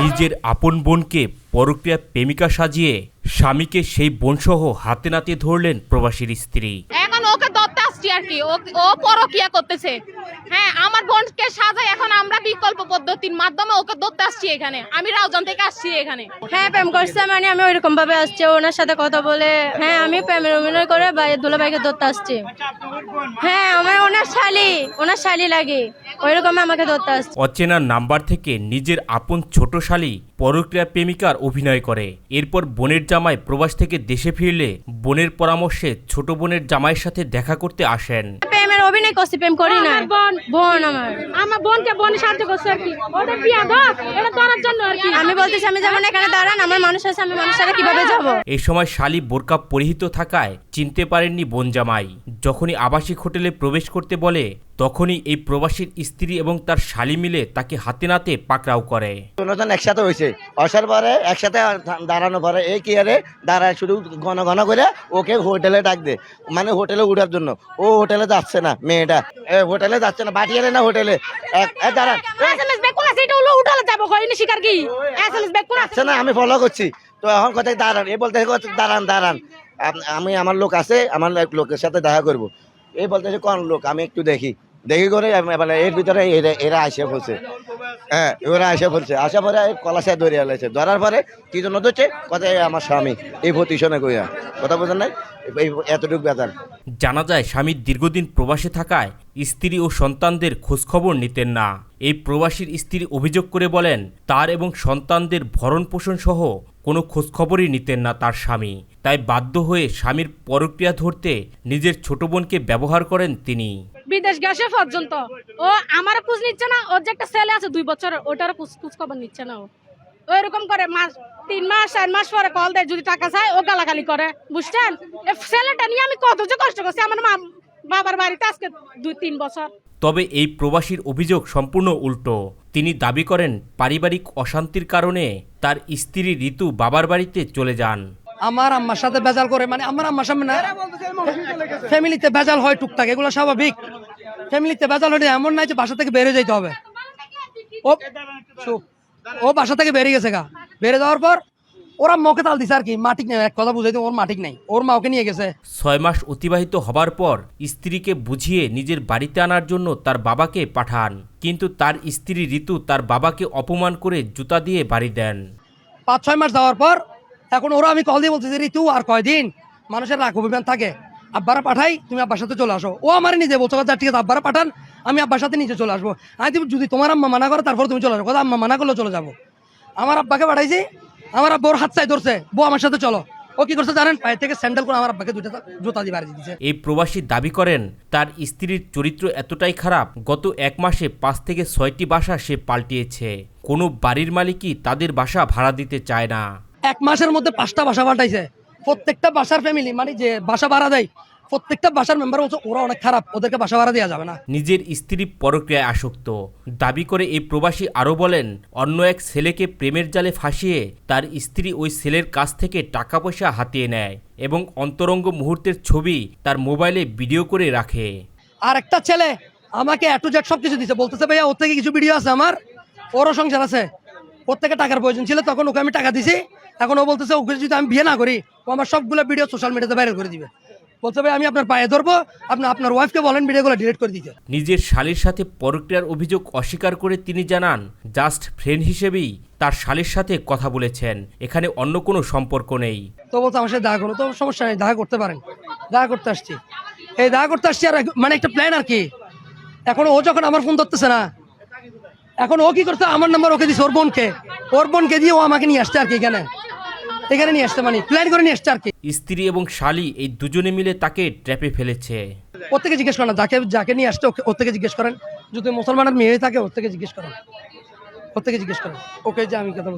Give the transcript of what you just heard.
নিজের আপন বোনকে পরক্রিয়া প্রেমিকা সাজিয়ে স্বামীকে সেই বোনসহ হাতে নাতে ধরলেন প্রবাসীর স্ত্রী। এখন ওকে দত্তা আসছি আর কি? ও পরকিয়া করতেছে। হ্যাঁ আমার বোনকে সাজাই এখন বিকল্প পদ্ধতির মাধ্যমে ওকে ধরতে আসছি এখানে। আমি রাউজান থেকে আসছি এখানে। হ্যাঁ প্রেম করছে মানে আমি ওইরকম ভাবে আসছি। ওনার সাথে কথা বলে হ্যাঁ আমি প্রেমের অভিনয় করে ভাই দুলা ভাইকে ধরতে আসছি। হ্যাঁ আমার ওনার শালি ওনার শালি লাগে। ওইরকম আমাকে ধরতে আসছে। অচেনা নাম্বার থেকে নিজের আপন ছোট শালী পরক্রিয়া প্রেমিকার অভিনয় করে। এরপর বোনের জামাই প্রবাস থেকে দেশে ফিরলে বোনের পরামর্শে ছোট বোনের জামাইয়ের সাথে দেখা করতে আসেন। অভিনয় করছি প্রেম করি না বোন। বোন আমার। আমার বোনকে বোন সাহায্য করছে আর কি। ওটা বিয়া দাও এটা তোর জন্য আর কি। আমি বলতেছি আমি যেমন এখানে দাঁড়ান আমার মানুষ আছে আমি মানুষের কীভাবে যাব? এই সময় শালি বোরকা পরিহিত থাকায় চিনতে পারেননি বোন জামাই। যখনই আবাসিক হোটেলে প্রবেশ করতে বলে তখনই এই প্রবাসীর স্ত্রী এবং তার শালি মিলে তাকে হাতে নাতে পাকড়াও করে। দুজন একসাথে হয়েছে। আসার পরে একসাথে দাঁড়ানো পরে এই কি আরে দাঁড়ায় শুধু ঘন ঘন করে ওকে হোটেলে ডাক দে মানে হোটেলে উঠার জন্য। ও হোটেলে যাচ্ছে না মেয়েটা। এ হোটেলে যাচ্ছে না বাটিয়ালে না হোটেলে। এক- এ দাঁড়ান। এসএমএস ব্যাগ কোন আছে? এটা হলো উঠালে যাব কইনি শিকার কি? এসএমএস ব্যাগ কোন আছে? না আমি ফলো করছি। তো এখন কোথায় দাঁড়ান? এ বলতে দাঁড়ান দাঁড়ান। আমি আমার লোক আছে, আমার লোকের সাথে দেখা করব। এই বলতেছে কোন লোক? আমি একটু দেখি। দেখি করে বলে এর ভিতরে এরা- আসে পড়ছে হ্যাঁ ওরা আসে পড়ছে আসা পরে কলাশে ধরে আলাইছে ধরার পরে কি জন্য ধরছে? কথা আমার স্বামী, এই প্রতিশনে কইয়া। কথা বোঝেন এই এতটুকু বেতার জানা যায় স্বামীর দীর্ঘদিন প্রবাসে থাকায় স্ত্রী ও সন্তানদের খোঁজখবর নিতেন না। এই প্রবাসীর স্ত্রী অভিযোগ করে বলেন, তার এবং সন্তানদের ভরণ পোষণ সহ কোনো খোঁজখবরই নিতেন না তার স্বামী। তাই বাধ্য হয়ে স্বামীর পরক্রিয়া ধরতে নিজের ছোট বোনকে ব্যবহার করেন তিনি। বিদেশ গেছে পর্যন্ত। ও আমার খোঁজ নিচ্ছে না, ওর যে একটা ছেলে আছে দুই বছরের ওটার খোঁজ খোঁজ খবর নিচ্ছে না ও। ওইরকম করে মাস তিন মাস, চার মাস পরে কল দেয়, যদি টাকা চায়, ও গালাগালি করে, বুঝছেন? ছেলেটা নিয়ে আমি কত যে কষ্ট করছি, আমার মা বাবার বাড়িতে আজকে দুই তিন বছর। তবে এই প্রবাসীর অভিযোগ সম্পূর্ণ উল্টো। তিনি দাবি করেন, পারিবারিক অশান্তির কারণে তার স্ত্রী ঋতু বাবার বাড়িতে চলে যান। আমার আম্মার সাথে ভেজাল করে মানে আমার আম্মার সামনে না, ফ্যামিলিতে ভেজাল হয় টুকটাক, এগুলো স্বাভাবিক। ফ্যামিলিতে ভেজাল হলে এমন নাই যে বাসা থেকে বেরিয়ে যেতে হবে। ও ও বাসা থেকে বেরিয়ে গেছে গা। বেরিয়ে যাওয়ার পর ওরা মকে তাল দিছে আর কি মাটিক নেই এক কথা বুঝাইতে ওর মাটিক নাই ওর মা ওকে নিয়ে গেছে। ছয় মাস অতিবাহিত হবার পর স্ত্রীকে বুঝিয়ে নিজের বাড়িতে আনার জন্য তার বাবাকে পাঠান কিন্তু তার স্ত্রী ঋতু তার বাবাকে অপমান করে জুতা দিয়ে বাড়ি দেন। পাঁচ ছয় মাস যাওয়ার পর এখন ওরা আমি কল দিয়ে বলতেছি ঋতু আর কয়দিন মানুষের রাগ অভিমান থাকে আব্বারা পাঠাই তুমি আব্বার সাথে চলে আসো। ও আমার নিজে বলছো যা ঠিক আছে আব্বারা পাঠান আমি আব্বার সাথে নিচে চলে আসব। আমি যদি তোমার আম্মা মানা করে তারপর তুমি চলে আসো। কথা আম্মা মানা করলে চলে যাব। আমার আব্বাকে পাঠাইছি আমার ওর হাত চাই ধরছে। বউ আমার সাথে চলো। ও কি করছে জানেন? পায়ে থেকে স্যান্ডেল করে আমার আব্বাকে দুটা জুতা দিয়ে বাড়ি দিয়েছে। এই প্রবাসী দাবি করেন তার স্ত্রীর চরিত্র এতটাই খারাপ গত এক মাসে পাঁচ থেকে ছয়টি বাসা সে পাল্টিয়েছে। কোনো বাড়ির মালিকই তাদের বাসা ভাড়া দিতে চায় না। এক মাসের মধ্যে পাঁচটা বাসা পাল্টাইছে। প্রত্যেকটা বাসার ফ্যামিলি মানে যে বাসা ভাড়া দেয় প্রত্যেকটা বাসার মেম্বার বলছে ওরা অনেক খারাপ ওদেরকে বাসা ভাড়া দেওয়া যাবে না। নিজের স্ত্রী পরক্রিয়ায় আসক্ত। দাবি করে এই প্রবাসী আরও বলেন অন্য এক ছেলেকে প্রেমের জালে ফাঁসিয়ে তার স্ত্রী ওই ছেলের কাছ থেকে টাকা পয়সা হাতিয়ে নেয় এবং অন্তরঙ্গ মুহূর্তের ছবি তার মোবাইলে ভিডিও করে রাখে। আর একটা ছেলে আমাকে এটু জেট সব কিছু দিচ্ছে বলতেছে ভাইয়া ওর থেকে কিছু ভিডিও আছে আমার ওরও সংসার আছে। ওর থেকে টাকার প্রয়োজন ছিল তখন ওকে আমি টাকা দিছি। এখন ও বলতেছে ওকে যদি আমি বিয়ে না করি ও আমার সবগুলো ভিডিও সোশ্যাল মিডিয়াতে ভাইরাল করে দিবে। বলছে ভাই আমি আপনার পায়ে ধরবো। আপনি আপনার ওয়াইফকে বলেন ভিডিওগুলো ডিলিট করে দিতে। নিজের শালীর সাথে পরক্রিয়ার অভিযোগ অস্বীকার করে তিনি জানান জাস্ট ফ্রেন্ড হিসেবেই তার শালীর সাথে কথা বলেছেন। এখানে অন্য কোনো সম্পর্ক নেই। তো বলছে আমার সাথে দেখা করো। তো সমস্যা নেই দেখা করতে পারেন। দেখা করতে আসছি। এই দেখা করতে আসছি আর মানে একটা প্ল্যান আর কি। এখন ও যখন আমার ফোন ধরতেছে না এখন ও কি করছে? আমার নাম্বার ওকে দিছে ওর বোনকে। ওর বোনকে দিয়ে ও আমাকে নিয়ে আসছে আর কি এখানে। এখানে নিয়ে আসতে মানে প্ল্যান করে নিয়ে আসছে আর কি। স্ত্রী এবং শালি এই দুজনে মিলে তাকে ট্র্যাপে ফেলেছে। ওর থেকে জিজ্ঞেস করেন যাকে যাকে নিয়ে আসছে ওর থেকে জিজ্ঞেস করেন। যদি মুসলমানের মেয়ে থাকে ওর থেকে জিজ্ঞেস করেন। ওর থেকে জিজ্ঞেস করেন। ওকে যে আমি কথা।